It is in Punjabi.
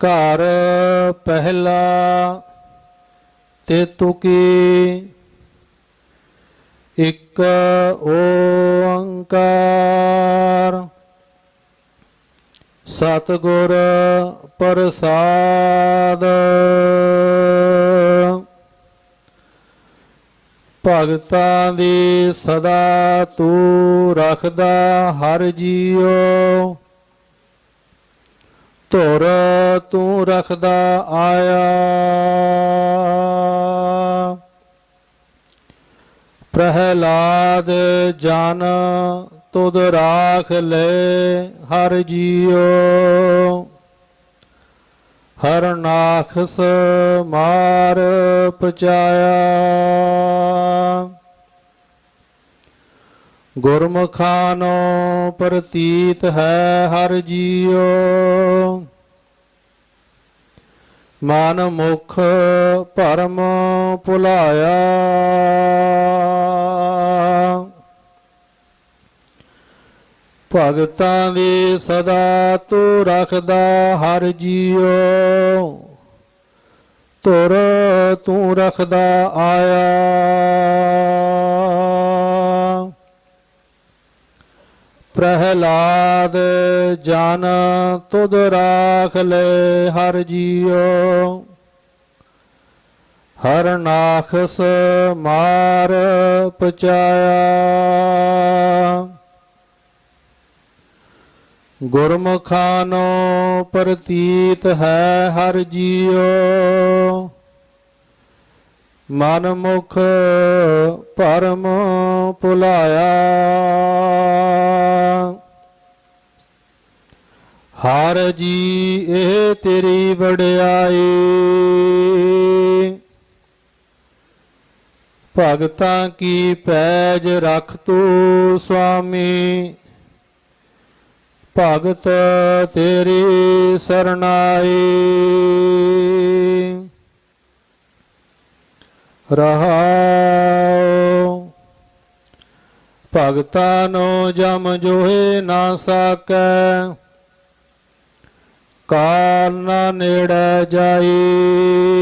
ਘਰ ਪਹਿਲਾ ਤੇ ਤੁਕੀ ਇੱਕ ਓੰਕਾਰ। ਸਤਿਗੁਰ ਪ੍ਰਸਾਦ। ਭਗਤਾਂ ਦੀ ਸਦਾ ਤੂੰ ਰੱਖਦਾ ਹਰ ਜੀਉ ਧੁਰ ਤੂੰ ਰਖਦਾ ਆਇਆ। ਪ੍ਰਹਿਲਾਦ ਜਨ ਤੁਧ ਰਾਖ ਲੈ ਹਰ ਜੀਓ ਹਰ ਨਾਖਸ ਮਾਰ ਪਚਾਇਆ। ਗੁਰਮੁਖਾਨੋ ਪ੍ਰਤੀਤ ਹੈ ਹਰ ਜੀਉ। ਮਨ ਮੁਖ ਭਰਮ ਭੁਲਾਇਆ। ਭਗਤਾਂ ਦੀ ਸਦਾ ਤੂੰ ਰੱਖਦਾ ਹਰ ਜੀਉ। ਤੁਰ ਤੂੰ ਰੱਖਦਾ ਆਇਆ। ਪ੍ਰਹਿਲਾਦ, ਜਨ ਤੁਧ ਰਾਖ ਲੈ ਹਰ ਜੀਓ ਹਰ ਨਾਖਸ ਮਾਰ ਪਚਾਇਆ। ਗੁਰਮੁਖਾਨੋ ਪ੍ਰਤੀਤ ਹੈ ਹਰ ਜੀਓ ਮਨ ਮੁਖ ਪਰਮ ਭੁਲਾਇਆ ਹਰ ਜੀ, ਇਹ ਤੇਰੀ ਵਡਿਆਈ। ਭਗਤਾਂ ਕੀ ਪੈਜ ਰਖ ਤੂੰ ਸੁਆਮੀ? ਭਗਤ ਤੇਰੀ ਸਰਨਾਈ ਰਹਾਉ ਭਗਤਾਂ ਨੂੰ ਜਮ ਜੋਹੇ ਨਾ ਸਕੈ। ਕਾਲ ਨਾ ਨੇੜੇ ਜਾਈ।